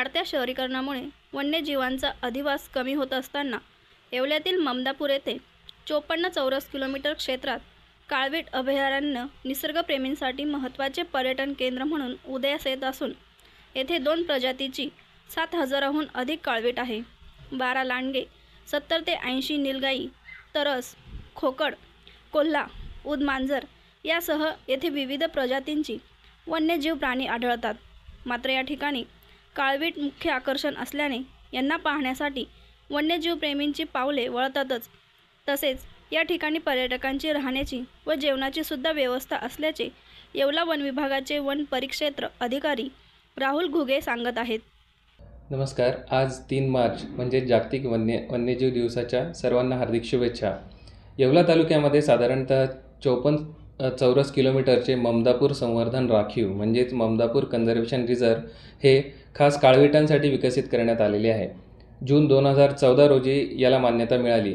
वाढत्या शहरीकरणामुळे वन्यजीवांचा अधिवास कमी होत असताना येवल्यातील ममदापूर येथे चोपन्न चौरस किलोमीटर क्षेत्रात काळवीट अभयारण्य निसर्गप्रेमींसाठी महत्त्वाचे पर्यटन केंद्र म्हणून उदयास येत असून येथे दोन प्रजातीची सात हजाराहून अधिक काळवीट आहे. बारा लांडगे सत्तर ते ऐंशी निलगाई तरस खोकड कोल्हा उद मांजर यासह येथे विविध प्रजातींची वन्यजीव प्राणी आढळतात. मात्र या ठिकाणी काळवीट मुख्य आकर्षण असल्याने यांना पाहण्यासाठी वन्यजीवप्रेमींची पावले वळतातच. तसेच या ठिकाणी पर्यटकांची राहण्याची व जेवणाची सुद्धा व्यवस्था असल्याचे येवला वन विभागाचे वन परिक्षेत्र अधिकारी राहुल घुगे सांगत आहेत. नमस्कार. आज तीन मार्च म्हणजे जागतिक वन्य वन्यजीव दिवसाच्या सर्वांना हार्दिक शुभेच्छा. येवला तालुक्यामध्ये साधारणतः चौपन्न चौरस किलोमीटरचे ममदापूर संवर्धन राखीव म्हणजेच ममदापूर कन्झर्वेशन रिझर्व हे खास काळविटांसाठी विकसित करण्यात आलेले आहे. जून दोन हजार चौदा रोजी याला मान्यता मिळाली.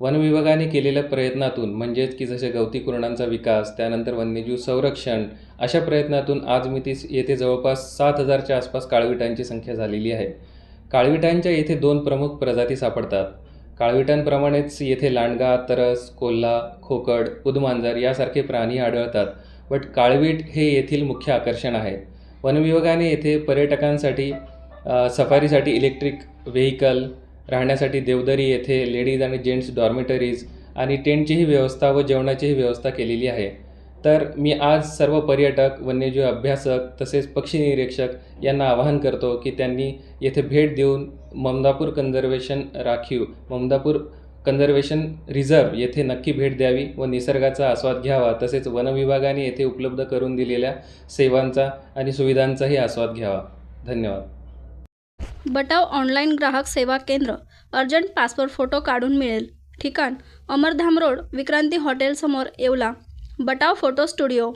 वन विभागाने केलेल्या प्रयत्नातून म्हणजेच की जसे गवती कुरणांचा विकास त्यानंतर वन्यजीव संरक्षण अशा प्रयत्नातून आज मी ती येथे जवळपास सात हजारच्या आसपास काळविटांची संख्या झालेली आहे. काळविटांच्या येथे दोन प्रमुख प्रजाती सापडतात. काळविटांप्रमाणेच येथे लांडगा तरस कोल्हा खोकड उदमांजर यासारखे प्राणी आढळतात. बट काळवीट हे येथील मुख्य आकर्षण आहे. वनविभागाने येथे पर्यटकांसाठी सफारीसाठी इलेक्ट्रिक व्हेकल राहण्यासाठी देवदरी येथे लेडीज आणि जेंट्स डॉर्मेटरीज आणि टेंटचीही व्यवस्था व जेवणाचीही व्यवस्था केलेली आहे. तर मी आज सर्व पर्यटक वन्यजीव अभ्यासक तसेच पक्षी निरीक्षक यांना आवाहन करतो की त्यांनी येथे भेट देऊन ममदापूर कन्झर्वेशन राखीव ममदापूर कन्झर्वेशन रिझर्व येथे नक्की भेट द्यावी व निसर्गाचा आस्वाद घ्यावा तसेच वनविभागाने येथे उपलब्ध करून दिलेल्या सेवांचा आणि सुविधांचाही आस्वाद घ्यावा. धन्यवाद. बटाव ऑनलाईन ग्राहक सेवा केंद्र अर्जंट पासपोर्ट फोटो काढून मिळेल. ठिकाण अमरधाम रोड विक्रांती हॉटेलसमोर येवला. Batav photo studio.